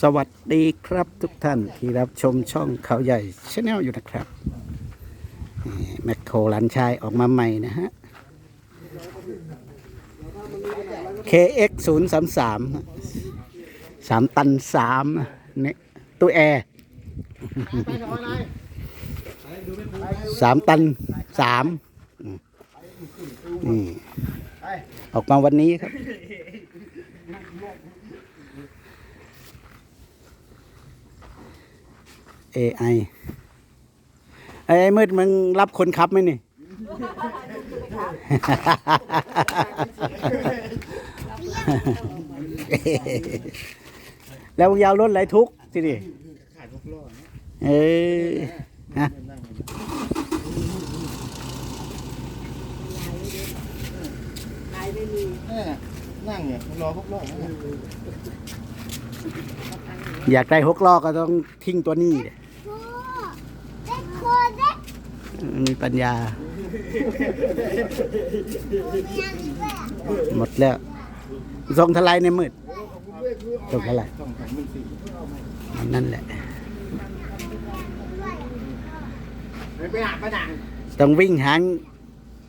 สวัสดีครับทุกท่านที่รับชมช่องเขาใหญ่ชาแนลอยู่นะครับแมคโครหลันชายออกมาใหม่นะฮะ KX 0 3 3สามตันสามเนี่ยตู้แอร์สามตันสามอืมนี่ออกมาวันนี้ครับ AI ไอ้ไอมืดมึงรับคนขับไหมนี่ แล้วมึงยาวรถไหลทุกข์สิดิเออฮะนั่งเนี่ยรอพวกรอด อยากได้หกล้อก็ต้องทิ้งตัวนี้ดิเด็กโคเด็กมีปัญญายังด้วยหมดแล้วส่งทลายในมืดส่งทลายต้องสองหมื่นสี่นั่นแหละไปหาประดังต้องวิ่งหา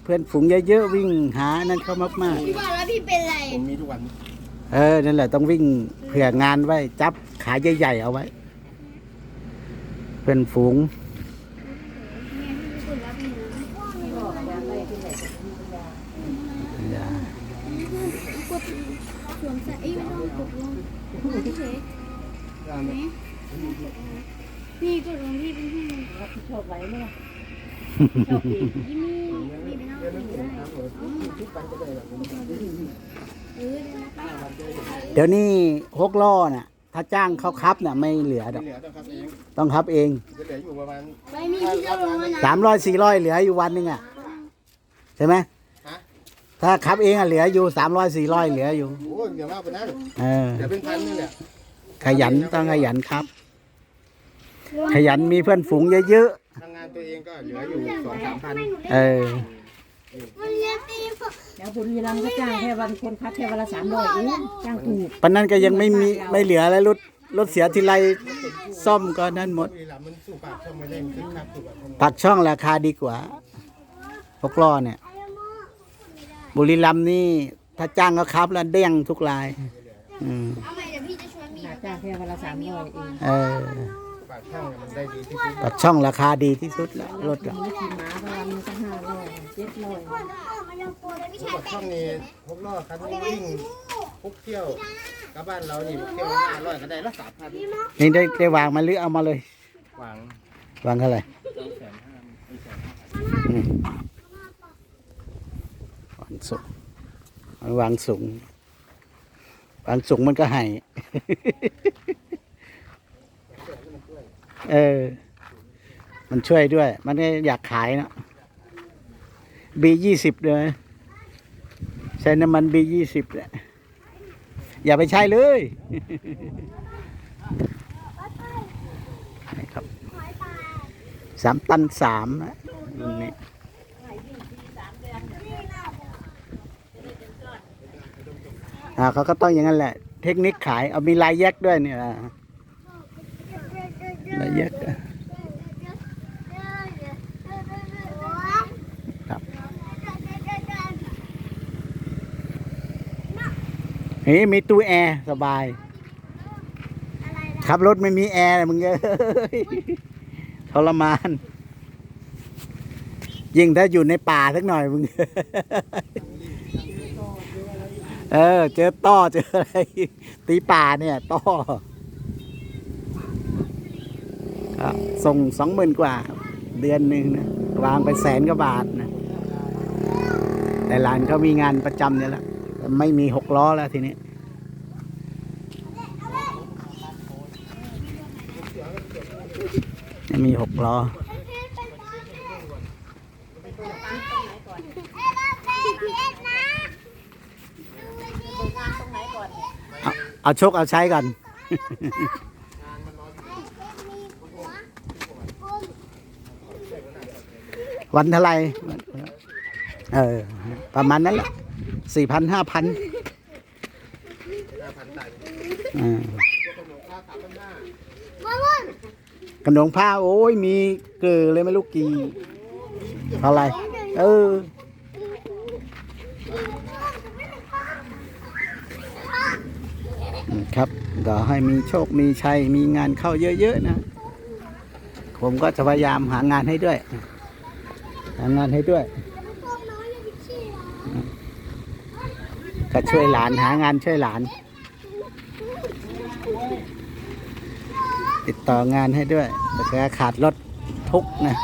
เพื่อนฝูงเยอะๆวิ่งหานั่นเขามากพี่บอกแล้วพี่เป็นไรผมมีทุกวันๆ เออ นั่นแหละต้องวิ่งเผื่องานไว้ จับขาใหญ่ๆเอาไว้เพื่อนฝูงอย่ากดสวมใส่ไอ้ยไม่ต้องกดลงเฉยนี่กดลงที่เป็นที่ชอบไว้ไหมล่ะยี่มีมีเป็นเอาสีได้เออเดี๋ยวนะป้า เดี๋ยวนี้หกล้อน่ะ ถ้าจ้างเขาคับน่ะไม่เหลือดอก เหลือต้องครับเองต้องคับเองจะเหลืออยู่ประมาณไม่มีที่จะลงแล้วนะสามร้อยสี่ร้อยเหลืออยู่วันหนึงอะใช่ไหมฮะถ้าคับเองอะเหลืออยู่สามร้อยสี่ร้อยเหลืออยู่ โอ้เดี๋ยวมากไปนั่นเออ เดี๋ยวเป็นพันนี่แหละขยันต้องขยันครับ ขยันมีเพื่อนฝูงเยอะทำงานตัวเองก็เหลืออยู่สองสามพันๆเออ มันเรียนตีพวกแล้ว บุรีรัมย์ก็จ้างแค่วันคนพักแค่วันละสามร้อยเองจ้างถูกปันนั้นก็ยังไม่มีไม่เหลือแล้วรถรถเสียทีไรซ่อมก็นั่นหมด เวลามันสู้ปากเข้ามาได้มันขึ้นครับสู้ปากเข้ามาปักช่องราคาดีกว่าหกล้อเนี่ย บุรีรัมย์นี่ ถ้าจ้างก็ครับแล้วเด้งทุกราย อืมเอาใหม่เดี๋ยวพี่จะชวนมีจ้างแค่วันละสามร้อยเอง เออปากช่องมันได้ดีที่สุดปักช่องราคาดีที่สุดแล้วรถอะมีขี่ม้าประมาณสักห้าร้อยเจ็ดร้อยมันยังโกรธเลยพี่ชายปากช่องนี้พวกรอดครับวิ่งพุกเที่ยวกับบ้านเรานี่เที่ยวห้าร้อยก็ได้ละสามพันนี่ได้ได้วางมาหรือเอามาเลย หวังวางเท่าไหร่สองแสนห้าไม่แสนอืมวางสูงเอาวางสูงวางสูงมันก็ให้ เออ มันช่วยด้วย มันก็อยากขายเนอะบียี่สิบเลยใช้น้ำมันบียี่สิบแหละอย่าไปใช้เลยครับสามตันสามนะรุ่นนี้อ่าเขาก็ต้องอย่างนั้นแหละ เทคนิคขายเอามีลายแยกด้วยเนี่ย อ่าลายแยกอะครับเฮ้ยมีตู้แอร์สบาย ขับรถไม่มีแอร์มึงเอ้ยทรมาน ยิ่งถ้าอยู่ในป่าสักหน่อยมึง เออ เจอต้อเจออะไร ตีป่าเนี่ย ต้อครับ ส่งสองหมื่นกว่า เดือนหนึ่งนะวางไปแสนกว่าบาทนะแต่หลานเขามีงานประจำเนี่ยแหละไม่มีหกล้อแล้วทีนี้ไม่มีหกล้อเอาโชคเอาใช้กัน วันเท่าไรเออ ประมาณนั้นแหละสี่พันห้าพันขนมผ้าโอ้ยมีเกลือเลยไม่รู้กี่เท่าไรเออครับก็ให้มีโชคมีชัยมีงานเข้าเยอะ ๆ นะ ผมก็จะพยายามหางานให้ด้วย หางานให้ด้วยก็ช่วยหลานหางานช่วยหลาน ติดต่องานให้ด้วยแต่ก็ขาดรถทุกนะ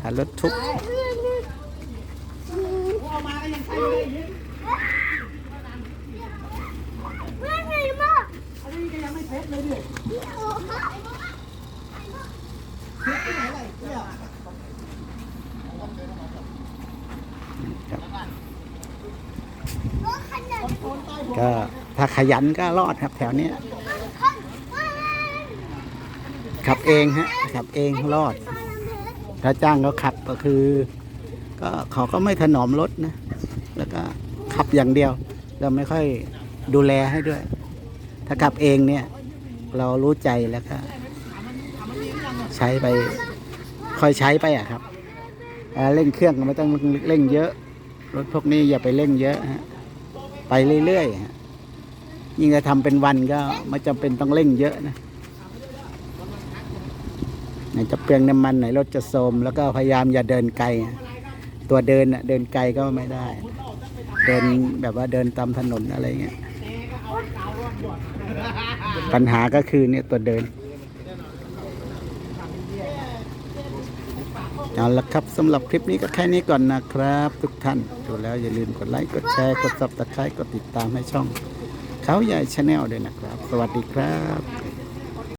ขาดรถทุกไม่ไงมาอันนี้ก็ยังไม่เสร็จเลยดิโอ้โห ก็ถ้าขยันก็รอดครับ แถวเนี้ยขับเองฮะขับเองรอด ถ้าจ้างเขาขับก็คือ ก็เขาก็ไม่ถนอมรถนะ แล้วก็ขับอย่างเดียว เราไม่ค่อยดูแลให้ด้วย ถ้าขับเองเนี่ย เรารู้ใจแล้วก็ใช้ไปค่อยใช้ไปอะครับเร่งเครื่องก็ไม่ต้องเร่งเยอะ รถพวกนี้อย่าไปเร่งเยอะฮะ ไปเรื่อยๆยิ่งจะทำเป็นวันก็ไม่จำเป็นต้องเร่งเยอะนะไหนจะเปลืองน้ำมันไหนรถจะโทมแล้วก็พยายามอย่าเดินไกล ตัวเดินน่ะเดินไกลก็ไม่ได้ เดินแบบว่าเดินตามถนนอะไรเงี้ยปัญหาก็คือเนี่ยตัวเดิน เอาละครับสำหรับคลิปนี้ก็แค่นี้ก่อนนะครับ ทุกท่านดูแล้วอย่าลืมกดไลค์กดแชร์กดซับสไครต์กดติดตามให้ช่องเขาใหญ่ชาแนลด้วยนะครับ สวัสดีครับ